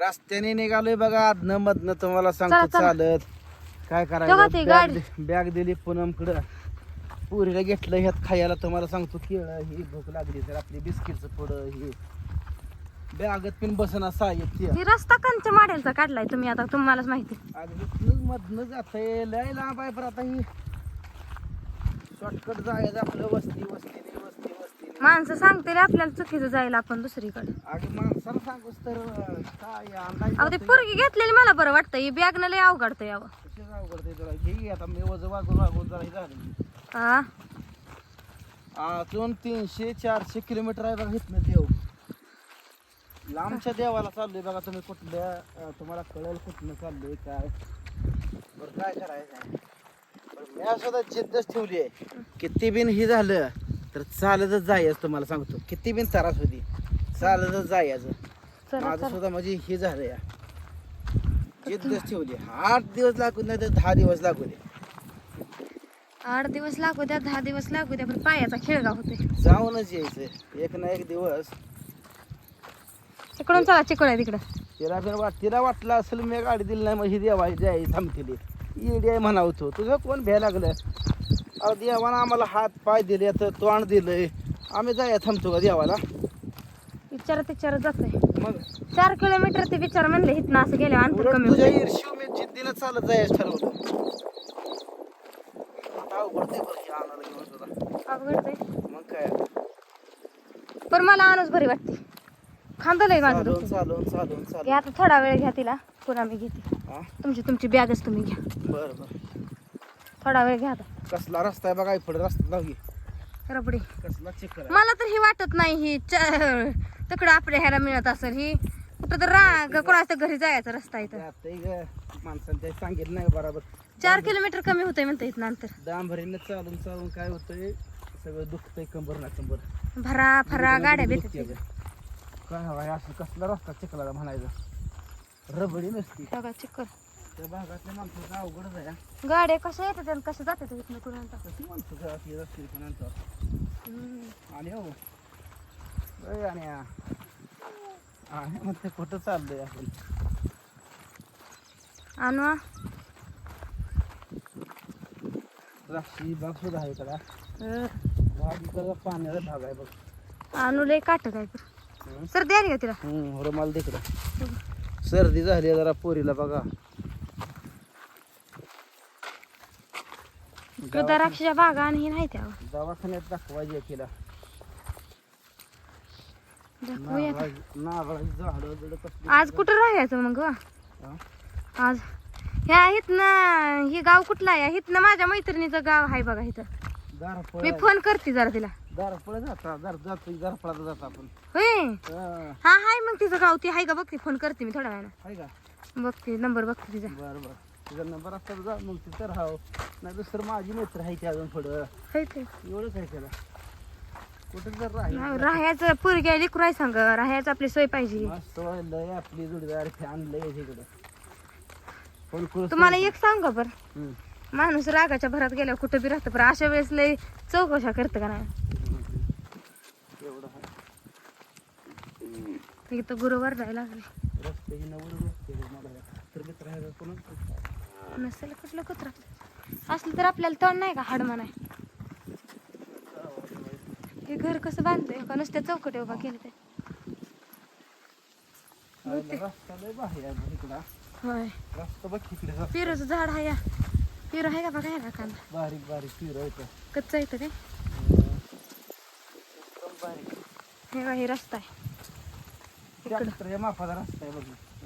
रस्त्याने निघालोय बघा आदनं मधनं तुम्हाला सांगतो चला, चला. चालत. काय तेव्हा ते करायचं गाडी- बॅग बॅग दिली पूनमकडं. पुरीला घेतलं ह्यात खायला तुम्हाला सांगतो केळं ही भूक लागली तर आपली बिस्किटचं पुढं ही. बॅगत पण बसना साहित्य ही रस्ता कंच माडेलचा काढलाय तुम्ही आता? तुम्हालाच माहिती. अगदी मधनं लय लांब आहे पण आता ही. शॉर्टकट जायचं आपलं वस्ती वस्ती. माणसं सांगतील आपल्याला चुकीचं जायला आपण दुसरीकडे. अगं माणसाला सांगूस तर अं, काय अंदाज अहो ते. पोरगी घेतलेली मला बरं वाटतं. ही बॅग लय अवघडतं यावं. कशी अवघड ते तुला घे आता मी वज वागून वागून जरा हे झालं. हा अजून तीनशे चारशे किलोमीटर आहे बघा इथनं देव. लांबच्या देवाला चाललोय बघा तुम्ही कुठल्या अं, तुम्हाला कळेल कुठनं चाललोय काय. बरं काय करायचं बरं, मी सुद्धा जिद्दच ठेवली आहे किती बिन ही झालं. तर चालतच जायचं तुम्हाला सांगतो. किती बिन त्रास होती. चालतच जायचं. माझं सुद्धा म्हणजे हे झालं या. जिद्दच ठेवली. आठ दिवस लागू नाही तर दहा दिवस लागू दे आठ दिवस लागू द्या दहा दिवस लागू द्या पण पायाचा खेळगा होते जाऊनच यायचं. एक ना एक दिवस. तिकडून चला चिकळ आहे तिकडं. तिला पण वाट तिला वाटलं असेल मी गाडी दिली नाही मग ही देवाई जाई थांबतेली. इडी आहे म्हणावतो तुझं कोण भ्या लागलं? अहो देवानं आम्हाला हात पाय दिले तर तोंड दिलंय. आम्ही जाय थांबतो का देवाला? विचारत विचारत जातोय. मग? चार किलोमीटर ते विचार म्हणले इथनं असं गेले अंतर उलट कमी तुझ्या होतं ईर्ष्यू मी जिद्दीनं चालत जायचं ठरवलं. आता अवघड ते बरं हे आणायला घेऊन सुद्धा अवघडतंय मग काय? पण मला आणच बरी वाटते. खांदा लय माझं चालून. चालून चालून आता थोडा वेळ घ्या तिला. पुन्हा मी घेते. तुमची तुमची बॅगच तुम्ही घ्या. बरं बरं. थोडा वेळ घ्या आता. कसला रस्ता आहे बघा पुढे रस्ता लावली रबडी. कसला चिखल. मला तर ही वाटत नाही ही तिकडं आपल्या ह्याला मिळत असेल ही. कुठं तर राग कोणाच्या घरी जायचा रस्ता इथं. आता एक माणसाने ते सांगितलं नाही बरोबर. चार किलोमीटर कमी होतंय म्हणता इथं नंतर डांबरीनं चालून चालून काय होतंय? सगळं दुखतंय कंबर ना कंबर. भरा फरा गाड्या भेटत. काय हवाय असं कसला रस्ता चिखलाला म्हणायचं? रबडी नसती. बघा चिकल त्या भागातल्या माणसाचं अवघडच आहे हा. गाड्या कशा येतात आणि कशा जातात इथनं कुणाला कशी माणसं घरात येत असतील का नंतर आणि हो अय आणि हा. आणि मग ते कुठं चाललंय आपण? आणवा. बाग सुद्धा आहे इकडं. इकडं पाण्याचा भाग आहे बघ. आणू लय काट काय तर. हं. सर्दी आली का तिला. हम्म रुमाल तिकडं सर्दी झाली जरा पोरीला बघा. द्राक्षच्या बागा आणि नाही त्या दवाखान्यात दाखवायची. नारळाची झाडं बिडं कसली आज कुठं राहायचं मग ग? हा? आज ह्या इथनं ही गाव कुठलं आहे? इथनं माझ्या मैत्रिणीचं गाव आहे बघा इथं दारफळ मी फोन करते जरा तिला. दारफळ जाता दार जातो दारफळात जातो आपण. होय? हा, हा हाय मग तिचं गाव ती हाय का? बघते फोन करते मी थोड्या आहे का? बघते नंबर बघते तिचा. बरं बरं. तुझा नंबर असता जा मग तिथं राहाव नाही दुसरं माझी मैत्र आहे ती अजून थोडं हाय ते. एवढं काय त्याला कुठं जर राहील नाही, राहायचं पोरगी लेकरू आहे सांग राहायचं आपली सोय पाहिजे. मस्त लय आपली जोडीदार फॅन लय तिकडं. फोन करू तुम्हाला एक सांग का बरं. हम्म. माणूस रागाच्या भरात गेल्यावर कुठं बी राहतं पण अशा वेळेस लय चौकशा करतं का नाही एवढं आहे इथं गुरुवार जायला लागले. का नसेल कुठलं कुत्रा. असलं तर आपल्याला तण नाही का हाडमान आहे हे घर कसं बांधलंय का? नुसत्या चौकटे उभा केलं ते. पेरूचं झाड आहे या. पेरू आहे का बघा ह्याला कांदा? बारीक बारीक पिरं येतं कच्चा येतं काय हे रस्ता आहे. ट्रॅक्टर या मापाचा रस्ता आहे बघ.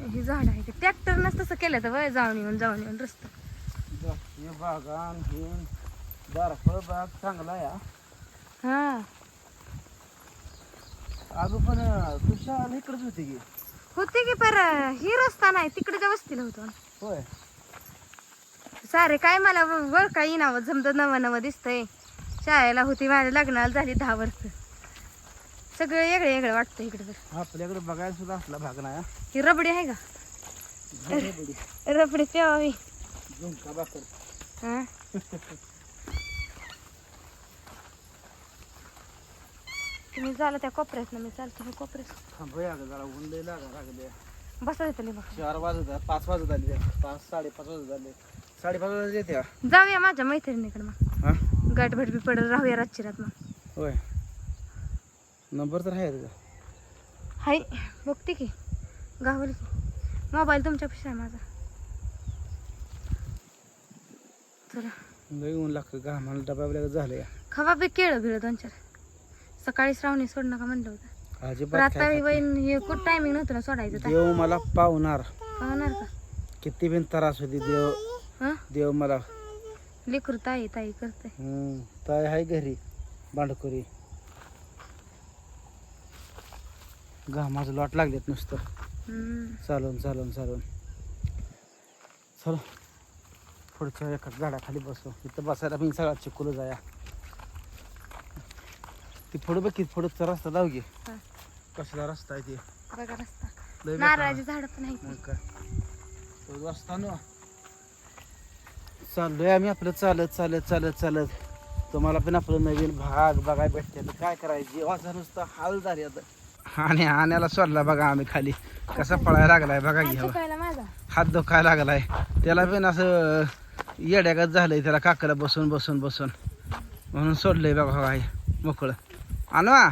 हे झाड आहे ते. ट्रॅक्टरनंच तसं केलं तर वय जाऊन येऊन जाऊन येऊन रस्ता. द्राक्षे बागान हे दारफळ बाग चांगला आहे हा. हा. अजून पण अं, तू शाळा इकडेच होती की. होते की पर ही रस्ता नाही तिकडच्या वस्तीला होतो. होय. सारे काय मला वर काय येणार जमत नवं नवं दिसतंय. शाळेला होती माझ्या लग्नाला झाली दहा वर्ष. सगळं वेगळं वेगळं वाटतं इकडे तर आपल्याकडे बघायला सुद्धा असला भाग नाही हा. ही रबडी आहे का? बरोबरी. रबडी प्यावी झुणका भाकर. हा? तुम्ही झालं त्या कोपऱ्यात ना मी चालतो ह्या कोपऱ्यात थांबूया गं जरा ऊन लय लागा लागले बसा येतले बघ चार वाजत आहे, पाच वाजत आले पाच साडेपाच वाजत आले साडेपाच वाजत येते? जाऊया माझ्या मैत्रिणीकडे मग. हा? गाठ भेट बी पडत राहूया रातची रात मग. होय. नंबर तर आहे तुझा. हाय बघते की. गावल की. मोबाईल तुमच्यापेक्षा आहे माझा. चला. लई ऊन लागतं घामाला डबा बिबा झालं या खवा बी केळं बिळ दोन चार. सकाळी श्रावणी सोड नका म्हणलं होतं. पण अजिबात आता काय खात वहीन हे कुठं टायमिंग नव्हतं ना सोडायचं नाही. देव मला पावणार. होणार का? किती बिन त्रास होती देव. हा? देव मला. लेकरू ताई ताई करते हम्म, ताय आहे घरी. बांडकुरी घामाचं लॉट लागलेत नुसतं. चालून चालून चालून. चला. पुढच्या एका झाडाखाली बसू. इथं बसायला मी सगळा चिकूल जाया. ती पुढं बघ की पुढचा रस्ता लाव घे. कसला रस्ता आहे ते? रस्ता. नारळाची झाड पण ना चाललोय आम्ही आपलं. चालत चालत चालत चालत. तुम्हाला पण आपलं नवीन भाग बघायला भेटते काय करायचं? जीवाचा नुसतं हाल झाली आता. आणि आण्याला सोडला बघा आम्ही खाली. कसा पळायला लागलाय बघा घ्या दुखायला माझा. हात दुखायला लागलाय. त्याला पण असं येड्यागत झालंय त्याला काकाला बसून बसून बसून. म्हणून सोडलंय बघा भाई मोकळं. आणवा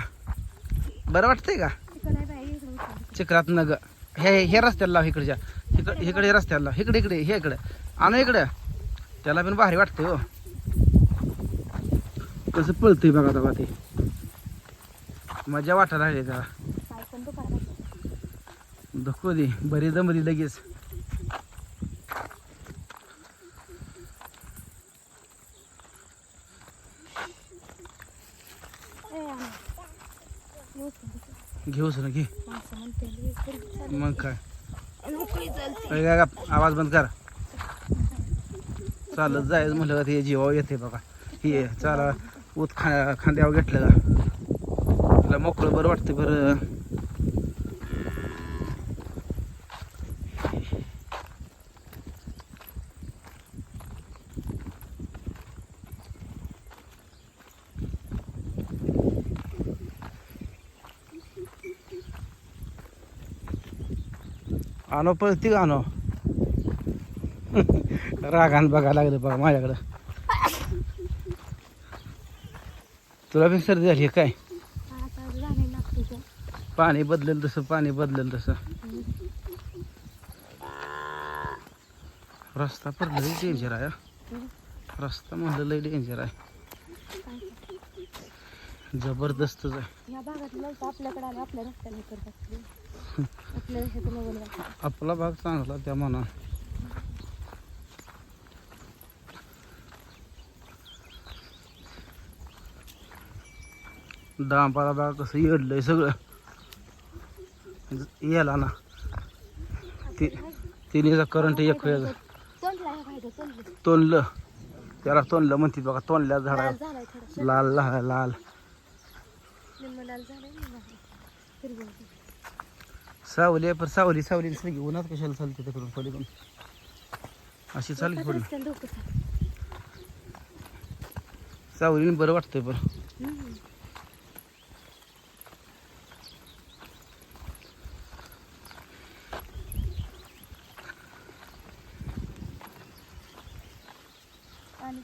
बरं वाटतंय का. चिखलात नग. हे हे रस्त्याला लाव इकडच्या. इकडे इकडे रस्त्याला लाव. इकडे इकडे हे इकडे. आणू इकडे. त्याला पण भारी वाटतंय हो. कसं पळतंय बघा तेव्हा ते. मजा वाटायला लागली त्याला पाय पण दुखायला लागले. धक्को दे बरी दमली लगेच. घेऊस ना घे. मग काय? अरे काय आवाज बंद कर. चालत जायचं म्हणलं का ते जीवावर येते बघा. हे चाला ऊत खा खांद्यावर घेतलं का? त्याला मोकळं बरं वाटतं बरं. आणो पळती का आणो. रागान बघायला लागलं बघा माझ्याकडं. तुला पण सर्दी झाली आहे काय? पाणी बदलेल तसं पाणी बदलेल तसं. रस्ता पण लई डेंजर आहे रस्ता म्हणलं लई डेंजर आहे. जबरदस्तच आहे या भागातलं लोक आपल्याकडे आलं आपल्या. आपला भाग चांगला त्या म्हणा. डांबाला भाग कसं येडलंय सगळं. याला ना. ति तिन्हीचा करंट एक वेळ तोंडला. त्याला तोंडलं म्हणते बघा तोंडल्या झाडा लाल. लाल लाल लाल निम्म लाल झालाय, निम्म लाल. हिरवं होतं. सावली आहे, पण सावली सावली सगळी उन्हात कशाला चालते तिकडून पलीकडून अशी चालली एकाच पडली. सावलीने बरं वाटतंय पण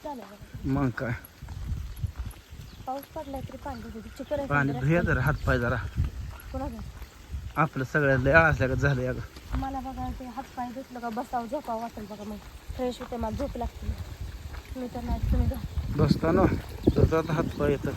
चालू. मग काय पाऊस पडलाय तरी पाणी पाणी धुया. जरा हात पाय जरा? आपलं सगळ्यात लय आळसल्यागत झालं अगं. मला बघा ते हात पाय धुतलं का बसावं झोपावं वाटेल बघा मग. फ्रेश होते मला झोप लागते. मी तर नाही तुम्ही बसता ना हात पाय येतं